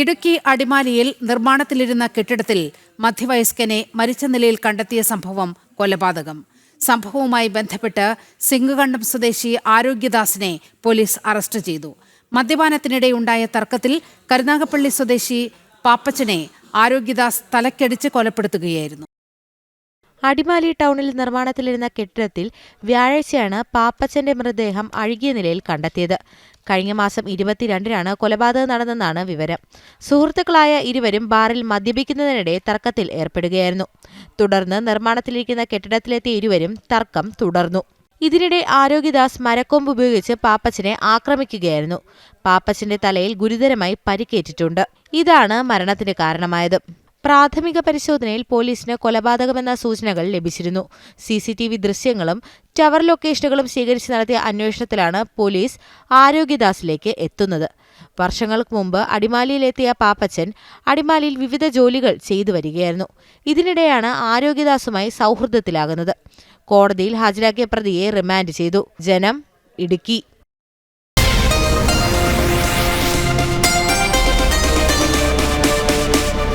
ഇടുക്കി അടിമാലിയിൽ നിർമ്മാണത്തിലിരുന്ന കെട്ടിടത്തിൽ മധ്യവയസ്കനെ മരിച്ച നിലയിൽ കണ്ടെത്തിയ സംഭവം കൊലപാതകം. സംഭവവുമായി ബന്ധപ്പെട്ട് സിംഗുകണ്ടം സ്വദേശി ആരോഗ്യദാസിനെ പോലീസ് അറസ്റ്റ് ചെയ്തു. മദ്യപാനത്തിനിടെയുണ്ടായ തർക്കത്തിൽ കരുനാഗപ്പള്ളി സ്വദേശി പാപ്പച്ചനെ ആരോഗ്യദാസ് തലക്കടിച്ച് കൊലപ്പെടുത്തുകയായിരുന്നു. അടിമാലി ടൗണിൽ നിർമ്മാണത്തിലിരുന്ന കെട്ടിടത്തിൽ വ്യാഴാഴ്ചയാണ് പാപ്പച്ചന്റെ മൃതദേഹം അഴുകിയ നിലയിൽ കണ്ടെത്തിയത്. കഴിഞ്ഞ മാസം ഇരുപത്തിരണ്ടിനാണ് കൊലപാതകം നടന്നെന്നാണ് വിവരം. സുഹൃത്തുക്കളായ ഇരുവരും ബാറിൽ മദ്യപിക്കുന്നതിനിടെ തർക്കത്തിൽ ഏർപ്പെടുകയായിരുന്നു. തുടർന്ന് നിർമ്മാണത്തിലിരിക്കുന്ന കെട്ടിടത്തിലെത്തിയ ഇരുവരും തർക്കം തുടർന്നു. ഇതിനിടെ ആരോഗ്യദാസ് മരക്കൊമ്പ് ഉപയോഗിച്ച് പാപ്പച്ചനെ ആക്രമിക്കുകയായിരുന്നു. പാപ്പച്ചന്റെ തലയിൽ ഗുരുതരമായി പരിക്കേറ്റിട്ടുണ്ട്. ഇതാണ് മരണത്തിന് കാരണമായത്. പ്രാഥമിക പരിശോധനയിൽ പോലീസിന് കൊലപാതകമെന്ന സൂചനകൾ ലഭിച്ചിരുന്നു. സി സി ടി വി ദൃശ്യങ്ങളും ടവർ ലൊക്കേഷനുകളും ശേഖരിച്ച് നടത്തിയ അന്വേഷണത്തിലാണ് പോലീസ് ആരോഗ്യദാസിലേക്ക് എത്തുന്നത്. വർഷങ്ങൾക്ക് മുമ്പ് അടിമാലിയിലെത്തിയ പാപ്പച്ചൻ അടിമാലിയിൽ വിവിധ ജോലികൾ ചെയ്തു വരികയായിരുന്നു. ഇതിനിടെയാണ് ആരോഗ്യദാസുമായി സൗഹൃദത്തിലാകുന്നത്. കോടതിയിൽ ഹാജരാക്കിയ പ്രതിയെ റിമാൻഡ് ചെയ്തു. ജനം ഇടുക്കി.